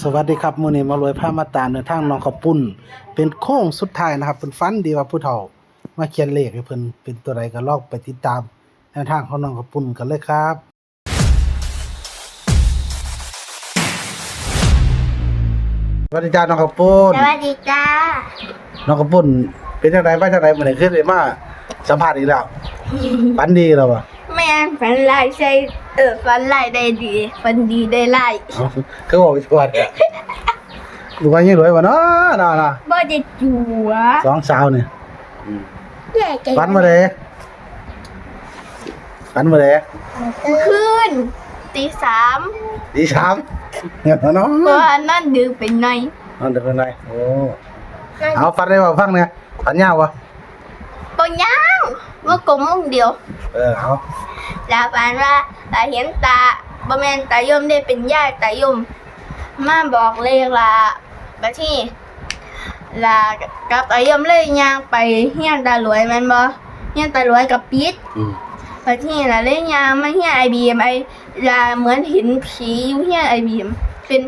สวัสดีครับมื้อนี้มารวยผ้ามาตามในทางน้องขาวปุ้นเป็นโค้งสุดท้ายนะครับเพิ่นฝันดีว่าผู้เฒ่า มาเขียนเลขให้เพิ่นเป็นตัวใดก็ลองไปติดตามในทางของน้องขาวปุ้นกันเลยครับ สวัสดีจ้าน้องขาวปุ้นสวัสดีจ้าน้องขาวปุ้นเป็นจังไดมาจังไดมื้อนี้คือได้มาสัมภาษณ์อีกแล้วฝันดีแล้วบ่แม่นฝันลายใช่เออฝันลายได้ดีฝันดีได้ลายเอ้าคือบอกไปทั่วเนี่ยรวยยังรวยบ่เนาะน่ะบ่จะจัวๆสองสาวนี่แย่ใจฝันมาเลยฝันมาเลยคืนตีสามดีสามเงี้ยเนาะเพราะว่านั่นดึกเป็นไงนั่นเดี๋ยวเป็นไรโอ้เอาฝันได้ว่าฟังเนี่ยฝันยาววะปงยัง เมื่อกลมมุงเดียว เออเอาแล้วฝันว่าตาเห็นตาบ่แม่นตายมได้เป็นญาติตายม มาบอกเลขละบัดที่ลากับตายมเลยย่างไปเฮียนตารวยแม่นบ่เฮียนตารวยกับปิดอืมพอที่ละเล่นยามมาเฮียไอบีมไอลาเหมือนเห็นผีอยู่เฮียไอบีมเป็น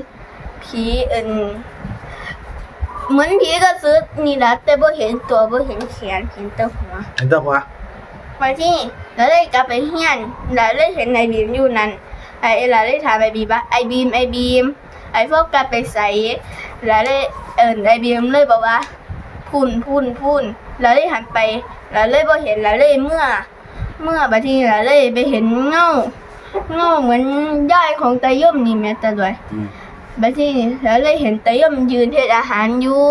ผีเอิน เหมือนผีก็ซื้อนี่ละแต่บ่เห็นตัวบ่เห็นแขนเห็นแต่หัวเห็นตัวหัวพอที่แล้วเลยกลับไปเฮียนแล้วเลยเห็นไอบีมอยู่นั่นไอลาเลยถามไอบีมว่าไอบีมไอบีมไอพวกกลับไปใส่แล้วเลยเอินไอบีมเลยบอกว่าพุ่นพุ่นพุ่นแล้วเลยหันไปแล้วเลยบ่เห็นแล้วเลยเมื่อ เมื่อบัดทีแล้วเลยไปเห็นเงาเงาเหมือนย่ายของตาย่อมนี่แม่ตาด้วยอืม บัดทีแล้วเลยเห็นตาย่อมยืนเทศอาหารอยู่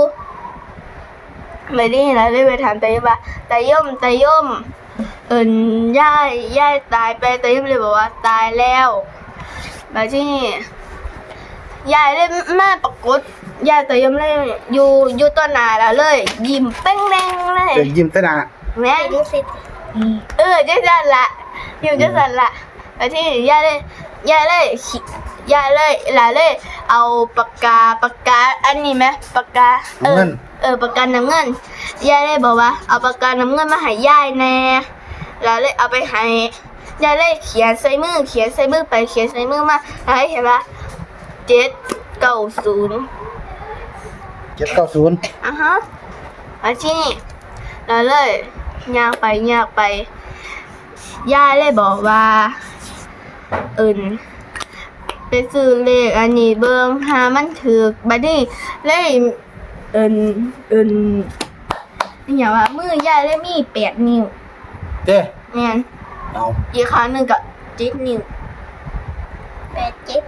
บัดทีแล้วเลยไปถามตาย่อมว่าตาย่อมตาย่อมเอิ้นย่ายย่ายตายไปตาย่อมเลยบอกว่าตายแล้วบัดทียายเลยมาปรากฏยายตาย่อมเลยอยู่อยู่ต้นหนาแล้วเลย ยิ้มเป้งแดงเลยเด็กยิ้มเต้นอะแม่ดูสิเออจังสันละอยู่จังสันละแล้วที่ยายเลยยายเล ยขียายเลยหลานเลย เอาปากกาปากกาอันนี้ไหมปากกาเออเออปากกาน้ำเงินยายเลยบอกว่า เอาปากกาน้ำเงินมาให้ยายแน่หลานเลยเอาไปให้ยายเลยเขียนใส่มือเขียนใส่มือไปเขียนใส่มือมาแล้วให้เห็นว่าเจ็ดเก้าศูนย์เจ็ดเก้าศูนย์อะฮะมาที่นี่แล้วเลยย่างไปย่างไปย่าเลยบอกว่าเอิน ไปซื้อเลขอันนี้เบิ่งหามันถือกบัดนี้เลยเอินเอินอหย่างว่ามือย่าเลยมีแปดนิ้วเจ้แม่นเอาอีกครั้งหนึ่งก็เจ็ดนิ้วแปดเจ็ด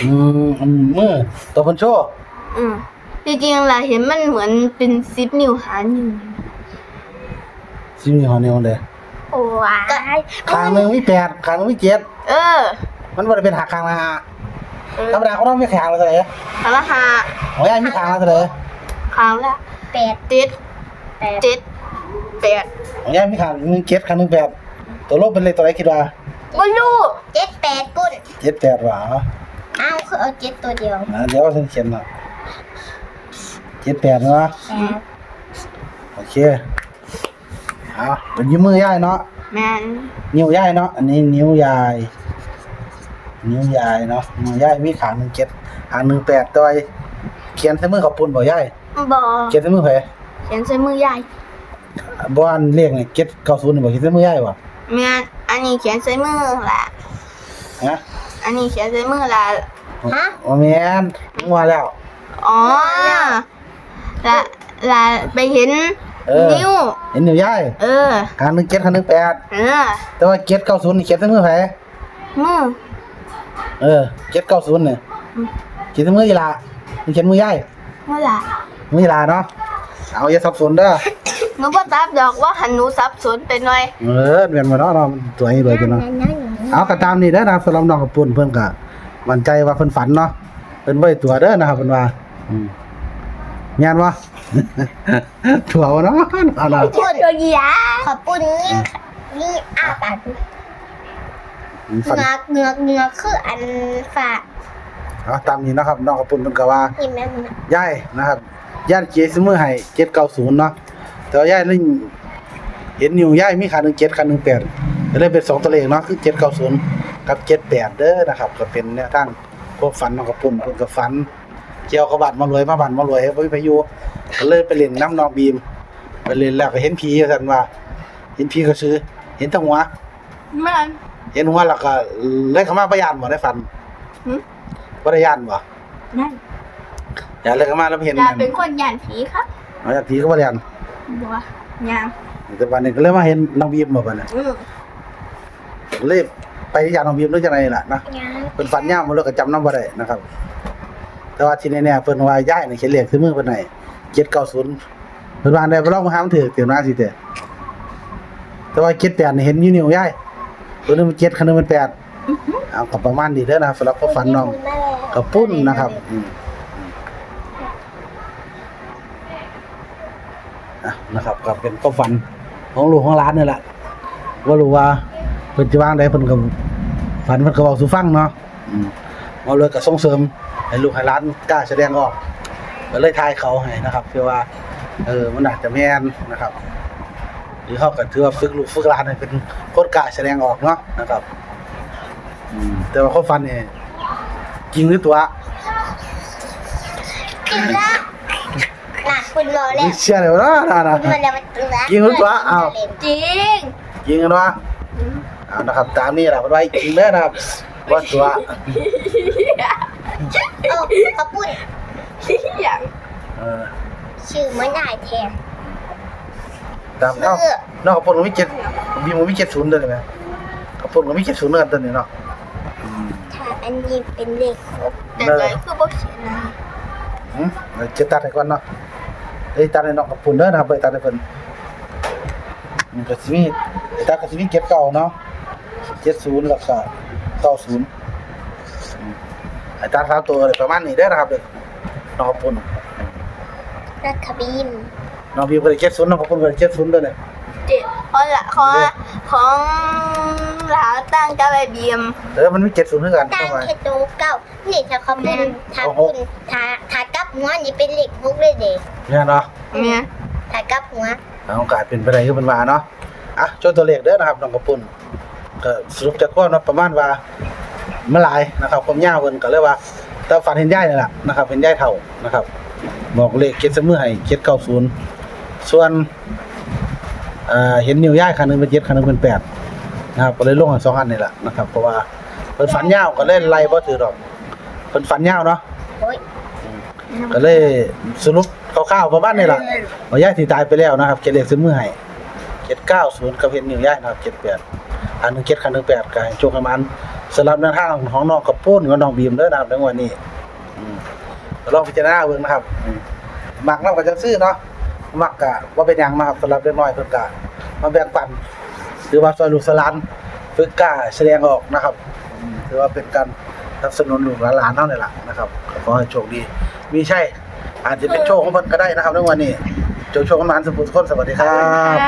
อืมอืมมือตัวพันโชว์อืมจริงๆล่ะเห็นมันเหมือนเป็นสิบนิ้วหานิ้วซิมีหอเนียวเลยโอ้ยคางหนึ่งมีแปดคางหนึ่งมีเจ็ดเออ มันบ่ได้เป็นหักคางละห้าเออธรรมดาเขาต้องมีคางละเท่าไหร่ครั้งละห้าหอยอันมีคางละเท่าไหร่ครั้งละแปดเจ็ดแปดเจ็ดแปดหอยอันมีคางหนึ่งเจ็ดคางหนึ่งแปดตัวลบเป็นเลขตัวไหนคิดว่าไม่รู้เจ็ดแปดปุ่นเจ็ดแปดหว่าอ้าวคือเอาเจ็ดตัวเดียวอ่าเดี๋ยวฉันเขียนหน่อยเจ็ดแปดเนาะแปดโอเคเอาเป็นยิ้มมือย่ายเนาะแมนนิ้วย่ายเนาะอันนี้นิ้วยาย นิ้วยายเนาะนิ้วยายมีขาหนึ่งเจ็ดหางหนึ่งแปดตัวเขียนใส่มือขอบปุ่นบ่ย่ายบอเขียนใส่มือไผเขียนใส่มือใหญ่บ่อันเลขนี่เจ็ดเก้าศูนย์นี่บ่เขียนใส่มือย่ายบ่แมนอันนี้เขียนใส่มือละฮะอันนี้เขียนใส่มือละฮะบ่แม่นมึงว่าแล้วอ๋อละละไปเห็นเออนิ้วเห็นนิ้วยายเออหางหนึ่งเจ็ดหางหนึ่งแปดเออแต่ว่าเจ็ดเก้าศูนย์นี่เขียนใส่มือไผมือ เออเจ็ดเก้าศูนย์นี่เขียนใส่มืออีหล่ะมึงเขียนมือย่ายเมื่อไหร่มืออีหล่ะเนาะเอาอย่าสับสนเด้อหนูบ่ตับดอกว่าหันหนูสับสนไปหน่อยเออเวียนมาเนาะเนาะมันตัวนี้เลยกันเนาะเอากระตามนี่เด้อนะครับสำหรับน้องกับปุ่นเพิ่นก็มั่นใจว่าเพิ่นฝันเนาะเพิ่นบ่ได้ตัวเด้อนะครับเพิ่นว่าอืมแม่นบ่ตัวบ่เนาะเอาล่ะพูดตัวเดียขอบคุณนี่นี่อาปาก ฝันเงือกเงือกเงือกคืออันฝากเอาตามนี้นะครับน้องกับปุ่นเพิ่นก็ว่าเห็นไหมมันยายนะครับย่านเกียร์ซื้อมือให้790เนาะแต่ว่ายายนี่เห็นอยู่ยายมีขาหนึง7ขาหนึง8ก็เลยเป็นสองตัวเลขเนาะคือ790กับ78เด้อนะครับ ก็เป็นแนวทางคพวกฝันน้องกับปุ่นเพิ่นก็ฝันเกี่ยวกับบ้านมารวยมาบ้านมารวยบ่มีพายุก็เลยไปเล่นน้ำน้องบีมไปเล่นแล้วก็เห็นผีว่าซั่นว่า เห็นผีก็ซื้อเห็นแตั้งหัวมัน เห็นหัวแล้วก็เลยเข้ามาบ่ย่านบ่ได้ฝันหึ บ่ได้ย่านบ่นั่นย่านเลยเข้ามาแล้วเห็นยายเป็นคนหยานผีครับเอาจากผีก็บ่ได้ย่านบัวหยามแต่วันนี้ก็เลยมาเห็นน้องบีมบ่บัดนี้อืมเลยไปย่านน้องบีมด้วยจังไดล่ะนะหยามเพิ่นฝันยาวมาแล้วก็จำนำบ่ได้นะครับ แต่ว่าที่แน่ๆเพิ่นว่าย้ายนี่เขียนเลขคือมือเพิ่นให้790เพิ่นว่าได้บ่ลองมาหามันถือเดี๋ยวนะสิเด้แต่ว่า78นี่เห็นอยู่นิ้วย้าย ตัวนึงมัน7คันนึงมัน8เอาก็ประมาณนี้เด้อนะครับสำหรับความฝันน้องกับปุ้นนะครับอืมอะนะครับก็เป็นความฝันของลูกของหลานนี่แหละว่ารู้ว่าเพิ่นสิวางได้เพิ่นก็ฝันเพิ่นก็เว้าสู่ฟังเนาะอืมเอาเลยก็ส่งเสริมให้ลูกให้ร้านกล้าแสดงออกก็เลยทายเขาให้นะครับเพื่อว่า เออมันอาจจะแม่นนะครับ หรือเขาก็ถือว่าฝึกลูกฝึกร้านให้เป็นคนกล้าแสดงออกเนาะนะครับอืมแต่ว่าเขาฟันเนี่ยจริงหรือตัวจริงละหลักคุณรอแล้วเชื่อเลยว่านะนะคุณมาแล้วมันจริงละจริงหรือตัวอ้าวจริงจริงกันวะเอานะครับ ตามนี้แหละเป็นไว้จริงเด้อนะครับว่าตัวโอ้ขอบคุณอย่างเออชื่อมันได้แทน ตามเอ้านอกจากพวกมันมีเจ็ดมีมันมีเจ็ดศูนย์ด้วยไหมกับพวกมันมีเจ็ดศูนย์เนื้อตัวนี้เนาะถ้าอันนี้เป็นเลขครบแต่เลยคือบอกเขียนนะอืมเดี๋ยวจะตัดให้ก่อนเนาะเอ้ยตัดให้น้องกับปุ่นเด้อนะครับไปตัดให้เพิ่นมันก็สิมีไอ้ตัดก็สิมีเก็บเก่าเนาะ70แล้วก็90อืมไอ้ตัดสามตัวเลยประมาณนี้เด้อนะครับเด้อน้องกับปุ่นรัฐบีม น้องพี่ก็ได้70น้องกับปุ่นก็ได้70เด้อเนี่ยเจ็ดของละของของหลาตั้งกับไอเบียมเออมันมี70คือกันตั้เข้างมาแค่ตัวเก้านี่ถ้าขอบคุณถ้าเอาหคุกณถ้าถ้ากลับหัวนี่เป็นเลขหกเลยเด็กเนี่ยเนาะเนี่ยถ้ากลับหัวเอาโอกาสเป็นไปได้คือมันว่าเนาะอะโชว์ตัวเลขเด้อนะครับน้องกับปุ่นก็สรุปจากความเนาะประมาณว่ามันหลายนะครับความยาวเพิ่นก็เลยว่าแต่ฝันเห็นยายนี่แหละนะครับเห็นยายเฒ่านะครับ บอกเลขเก็ดเสมอให้790ส่วน เอ่อเห็นนิ้วยายคันหนึงเป็น7คันหนึงเป็น8นะครับก็เลยลงให้สองอันนี่แหละนะครับเพราะว่าเพิ่นฝันยาวก็เลยไล่บ่ถือดอกเพิ่นฝันยาวเนาะโอ้ยก็เลยสรุปคร่าวๆประมาณนี้ล่ะว่ายายที่ตายไปแล้วนะครับเก็ดเลขเสมอให้790กับเห็นนิ้วยายนะครับ78อันหนึง7คันหนึง8ก็ให้โชคให้มันสำหรับแนวทางของน้องกับปุ้นกับน้องบีมเด้อนะครับในวันนี้อืมลองพิจารณาเบิ่งนะครับอืมมักนำก็จังซื้อเนาะ มักกะว่าเป็นหยังนะครับสำหรับเด็กน้อยเพิ่นกะมาแบ่งปันหรือว่าซอยลูกสลานฝึกกล้าแสดงออกนะครับอืมถือว่าเป็นการสนับสนุนลูกหลานๆเฮานี่ล่ะนะครับก็ขอให้โชคดี มีใช่อาจจะเป็นโชคของเพิ่นก็ได้นะครับในวันนี้โชคโชคกันมานสุขสุขคนสวัสดีครับ